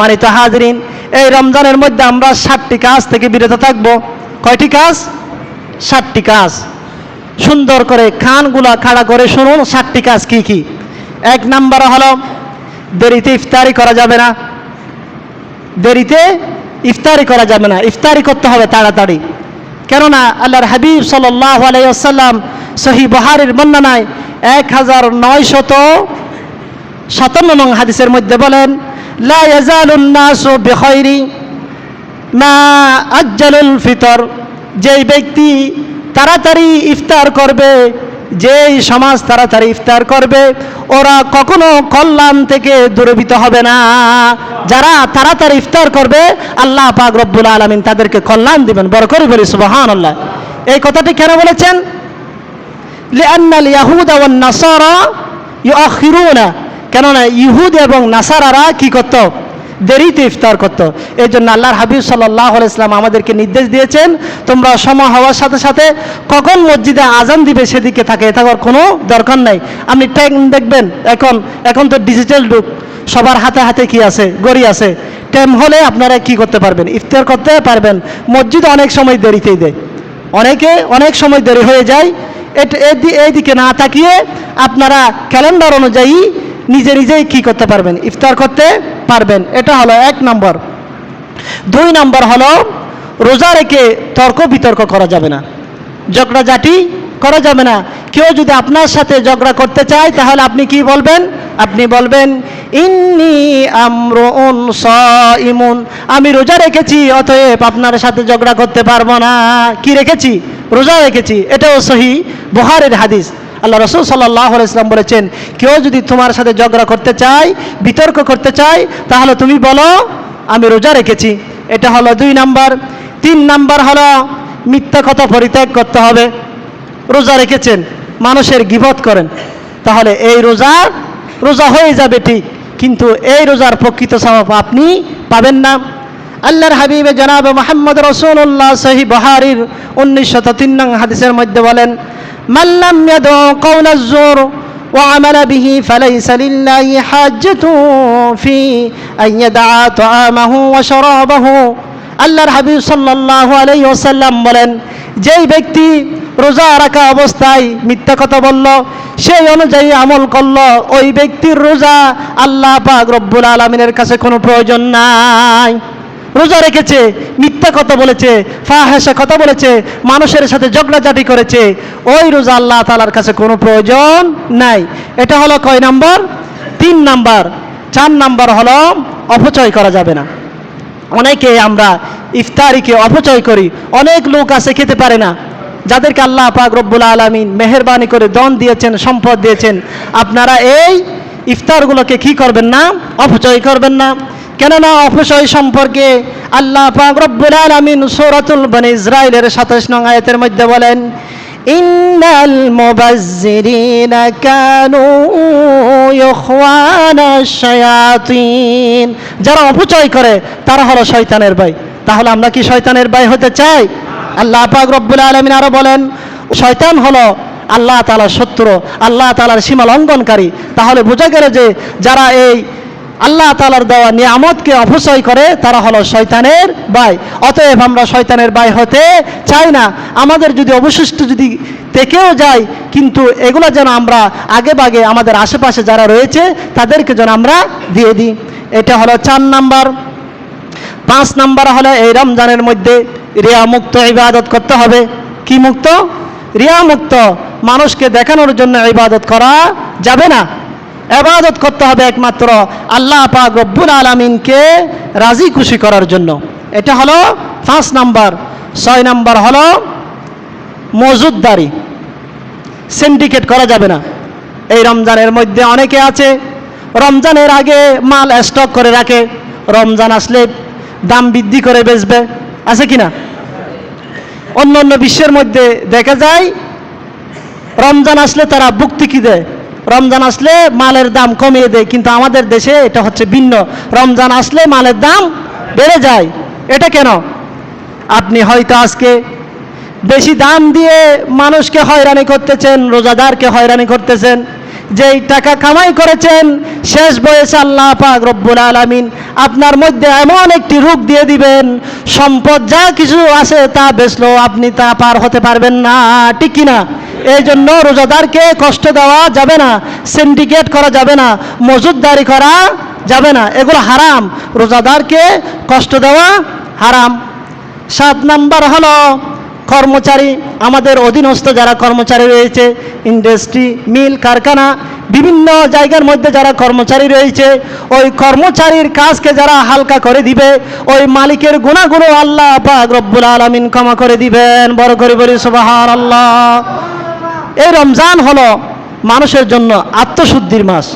মানিত হাজরিন, এই রমজানের মধ্যে আমরা ষাটটি কাজ থেকে বিরত থাকব। কয়টি কাজ? ষাটটি কাজ। সুন্দর করে খানগুলা খাড়া করে শুনুন ষাটটি কাজ কি কি? এক নাম্বার হলো, দেরিতে ইফতারি করা যাবে না। দেরিতে ইফতারি করা যাবে না। ইফতারি করতে হবে তাড়াতাড়ি। কেননা আল্লাহর হাবিব সাল্লাহ আলাইসাল্লাম সহি বহারের বর্ণনায় এক হাজার নয়শত সাতান্ন নং হাদিসের মধ্যে বলেন লা ইয়াজালুন নাসু বিখাইরি মা আজ্জালুল ফিতর যেই ব্যক্তি তাড়াতাড়ি ইফতার করবে, যেই সমাজ তাড়াতাড়ি ইফতার করবে, ওরা কখনো কল্যাণ থেকে দূরভীত হবে না। যারা তাড়াতাড়ি ইফতার করবে, আল্লাহ পাক রব্বুল আলমিন তাদেরকে কল্যাণ দিবেন বড় করে বলি সুবাহান আল্লাহ এই কথাটি কেন বলেছেন? লিআন্নাল ইয়াহুদা ওয়ান নাসারা ইউআখিরুনা কেননা ইহুদ এবং নাসারারা কি করত? দেরিতে ইফতার করত। এই জন্য আল্লাহর হাবিব সাল্লাহ ইসলাম আমাদেরকে নির্দেশ দিয়েছেন, তোমরা সময় হওয়ার সাথে সাথে কখন মসজিদে আজান দিবে সেদিকে থাকে থাকার কোনো দরকার নাই। আপনি টাইম দেখবেন, এখন এখন তো ডিজিটাল যুগ। সবার হাতে হাতে কি আছে? গড়ি আছে। টাইম হলে আপনারা কি করতে পারবেন? ইফতার করতে পারবেন। মসজিদ অনেক সময় দেরিতেই দেয়। অনেকে অনেক সময় দেরি হয়ে যায়। এট- এদি- না তাকিয়ে আপনারা ক্যালেন্ডার অনুযায়ী নিজে নিজেই কি করতে পারবেন? ইফতার করতে পারবেন। এটা হলো এক নম্বর। দুই নম্বর হলো, রোজা রেখে তর্ক বিতর্ক করা যাবে না। ঝগড়াঝাটি করা যাবে না। কেউ যদি আপনার সাথে ঝগড়া করতে চায়, তাহলে আপনি কি বলবেন? আপনি বলবেন, ইন্নি আমরুন ইমুন আমি রোজা রেখেছি, অতএব আপনার সাথে ঝগড়া করতে পারব না। কি রেখেছি? রোজা রেখেছি। এটাও সহি বুহারের হাদিস। আল্লাহ রসুল সাল্লাহ ইসলাম বলেছেন, কেউ যদি তোমার সাথে ঝগড়া করতে চায়, বিতর্ক করতে চায়, তাহলে তুমি বলো, আমি রোজা রেখেছি। এটা হলো দুই নাম্বার। তিন নাম্বার হলো, মিথ্যা কথা পরিত্যাগ করতে হবে। রোজা রেখেছেন, মানুষের গিবত করেন। তাহলে এই রোজা রোজা হয়ে যাবে ঠিক, কিন্তু এই রোজার প্রকৃত স্বভাব আপনি পাবেন না। আল্লাহর হাবিবে জনাব মোহাম্মদ রসুল্লাহ সহি বহারির উনিশশত তিন নং হাদিসের মধ্যে বলেন মাল্লাম ইয়াদউ কওলা الزور وعمل به فليس لله حاجة في أن يدع طعامه وشرابه আল্লাহর হাবিব সাল্লাল্লাহু আলাইহি ওয়াসাল্লাম বলেন যেই ব্যক্তি রোজা রাখা অবস্থায় মিথ্যা কথা বলল সেই অনুযায়ী আমল করল ওই ব্যক্তির রোজা আল্লাহ পাক রব্বুল আলমিনের কাছে কোনো প্রয়োজন নাই রোজা রেখেছে, মিথ্যা কথা বলেছে ফাহেসা কথা বলেছে, মানুষের সাথে ঝগড়াঝাটি করেছে, ওই রোজা আল্লাহ তালার কাছে কোনো প্রয়োজন নাই। এটা হলো কয় নাম্বার? তিন নাম্বার। চার নাম্বার হলো অপচয় করা যাবে না। অনেকে আমরা ইফতারিকে অপচয় করি, অনেক লোক আছে খেতে পারে না, যাদেরকে আল্লাহ পাক রব্বুল আলমিন মেহরবানি করে দন দিয়েছেন, সম্পদ দিয়েছেন, আপনারা এই ইফতারগুলোকে কি করবেন না? অপচয় করবেন না। কেননা অপচয় সম্পর্কে আল্লাহ পাক রব্বুল আলমিন সৌরাতুল বনে ইসরায়েলের সাতাশ নং আয়াতের মধ্যে বলেন, ইন্নাল মুবাজ্জিরিনা কানু ইখওয়ানা শায়াতিন যারা অপচয় করে, তারা হলো শয়তানের ভাই। তাহলে আমরা কি শয়তানের ভাই হতে চাই? আল্লাহ পাক রব্বুল আলামিন আরও বলেন, শয়তান হলো আল্লাহ তাআলার শত্রু, আল্লাহ তাআলার সীমা লঙ্ঘনকারী। তাহলে বোঝা গেল যে যারা এই আল্লাহ তালার দেওয়া নিয়ামতকে অপচয় করে তারা হলো শয়তানের বাই। অতএব আমরা শয়তানের বাই হতে চাই না। আমাদের যদি অবশিষ্ট যদি থেকেও যায়, কিন্তু এগুলো যেন আমরা আগে বাগে আমাদের আশেপাশে যারা রয়েছে, তাদেরকে যেন আমরা দিয়ে দিই। এটা হলো চার নাম্বার। পাঁচ নাম্বার হলো এই রমজানের মধ্যে রিয়া মুক্ত ইবাদত করতে হবে। কি মুক্ত? রিয়া মুক্ত মানুষকে দেখানোর জন্য ইবাদত করা যাবে না। এবাদত করতে হবে একমাত্র আল্লাহ পাক রব্বুল আলমিনকে রাজি খুশি করার জন্য। এটা হলো পাঁচ নাম্বার। ছয় নাম্বার হলো মজুদদারি। সিন্ডিকেট করা যাবে না। এই রমজানের মধ্যে অনেকে আছে, রমজানের আগে মাল স্টক করে রাখে, রমজান আসলে দাম বৃদ্ধি করে বেচবে। আছে কি না? অন্য অন্য বিশ্বের মধ্যে দেখা যায়, রমজান আসলে তারা বুক্তি কি দেয়? রমজান আসলে মালের দাম কমিয়ে দেয়, কিন্তু আমাদের দেশে এটা হচ্ছে ভিন্ন। রমজান আসলে মালের দাম বেড়ে যায়। এটা কেন? আপনি হয়তো আজকে বেশি দাম দিয়ে মানুষকে হয়রানি করতেছেন, রোজাদারকে হয়রানি করতেছেন। যেই টাকা কামাই করেছেন, শেষ বয়সে আল্লাহ পাক রব্বুল আলামিন আপনার মধ্যে এমন একটি রূপ দিয়ে দিবেন, সম্পদ যা কিছু আছে তা বেচলেও আপনি তা পার হতে পারবেন না, ঠিক কি না এই জন্য রোজাদারকে কষ্ট দেওয়া যাবে না সিন্ডিকেট করা যাবে না মজুদদারি করা যাবে না, এগুলো হারাম। রোজাদারকে কষ্ট দেওয়া হারাম। সাত নাম্বার হলো কর্মচারী, আমাদের অধীনস্থ যারা কর্মচারী রয়েছে, ইন্ডাস্ট্রি, মিল, কারখানা, বিভিন্ন জায়গার মধ্যে যারা কর্মচারী রয়েছে, ওই কর্মচারীর কাজকে যারা হালকা করে দিবে, ওই মালিকের গুণাগুলো আল্লাহ পাক রব্বুল আলমিন ক্ষমা করে দিবেন। বড় করে বলি সুবাহান আল্লাহ এই রমজান হলো মানুষের জন্য আত্মশুদ্ধির মাস।